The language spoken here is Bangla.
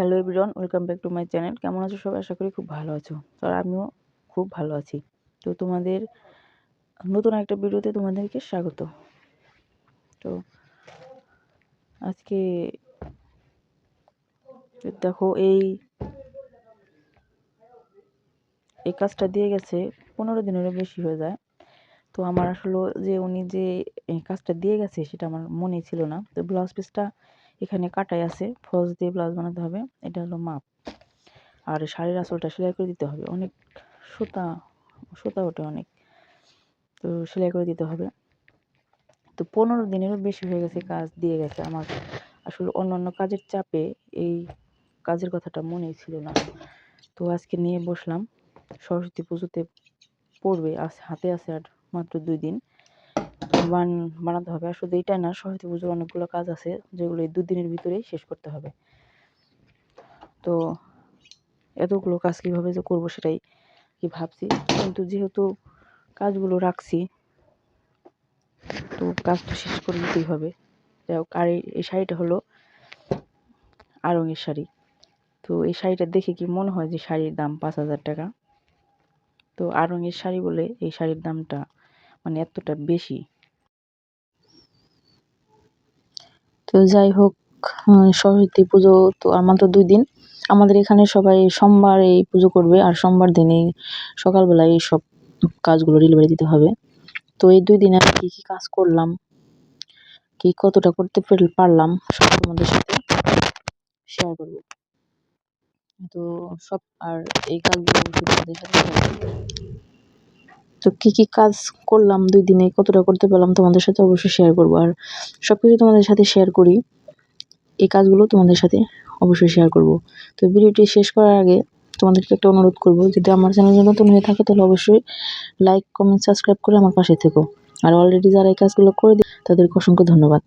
Hello everyone welcome back to my channel কেমন আছো সবাই? আশা করি খুব ভালো আছো। আর আমিও খুব ভালো আছি। তো তোমাদের নতুন একটা ভিডিওতে তোমাদেরকে স্বাগত। তো আজকে দেখো এই এই কাজটা দিয়ে গেছে, পনেরো দিনেরও বেশি হয়ে যায়। তো আমার আসলে যে উনি যে কাজটা দিয়ে গেছে সেটা আমার মনে ছিল না। তো ব্লাউজ পিসটা এখানে কাটাই আছে, ফলস দিয়ে ব্লাউজ বানাতে হবে, এটা হলো মাপ। আর শাড়ির আঁচলটা সেলাই করে দিতে হবে, অনেক সুতা সুতা ওঠে অনেক। তো সেলাই করে দিতে হবে। তো পনেরো দিনেরও বেশি হয়ে গেছে কাজ, দিয়ে গেছে আমার। আসলে অন্য অন্য কাজের চাপে এই কাজের কথাটা মনেই ছিল না। তো আজকে নিয়ে বসলাম, সরস্বতী পুজোতে পড়বে, আজ হাতে আছে আর মাত্র দুই দিন। বান বানাতে হবে। আর শুধু এইটাই না সরস্বতী পুজোর অনেকগুলো কাজ আছে, যেগুলো এই দুদিনের ভিতরেই শেষ করতে হবে। তো এতগুলো কাজ কীভাবে যে করব সেটাই কি ভাবছি। কিন্তু যেহেতু কাজগুলো রাখছি, তো কাজ তো শেষ করে দিতেই হবে। যাই হোক, আর এই শাড়িটা হলো আরঙের শাড়ি। তো এই শাড়িটা দেখে কি মনে হয় যে শাড়ির দাম পাঁচ হাজার টাকা? তো আরঙের শাড়ি বলে এই শাড়ির দামটা মানে এতটা বেশি। তো যাই হোক সরস্বতী পুজো তো আমার তো দুই দিন। আমাদের এখানে সবাই সোমবার এই পুজো করবে আর সোমবার দিনেই সকালবেলায় এই সব কাজগুলো ডেলিভারি দিতে হবে। তো এই দুই দিনে আমি কী কী কাজ করলাম, কি কতটা করতে পারলাম সব তোমাদের সাথে শেয়ার করব। তো সব, আর এই কাজগুলো তোমাদের সাথে তো কী কী কাজ করলাম দুই দিনে? কতটা করতে পেলাম তোমাদের সাথে অবশ্যই শেয়ার করব। আর সব কিছু তোমাদের সাথে শেয়ার করি। এই কাজগুলো তোমাদের সাথে অবশ্যই শেয়ার করব। তো ভিডিওটি শেষ করার আগে তোমাদেরকে একটা অনুরোধ করব, যদি আমার চ্যানেল নতুন হয়ে থাকে, তাহলে অবশ্যই লাইক কমেন্ট সাবস্ক্রাইব করে আমার পাশে থেকো। আর অলরেডি যারা এই কাজগুলো করে দিই তাদেরকে অসংখ্য ধন্যবাদ।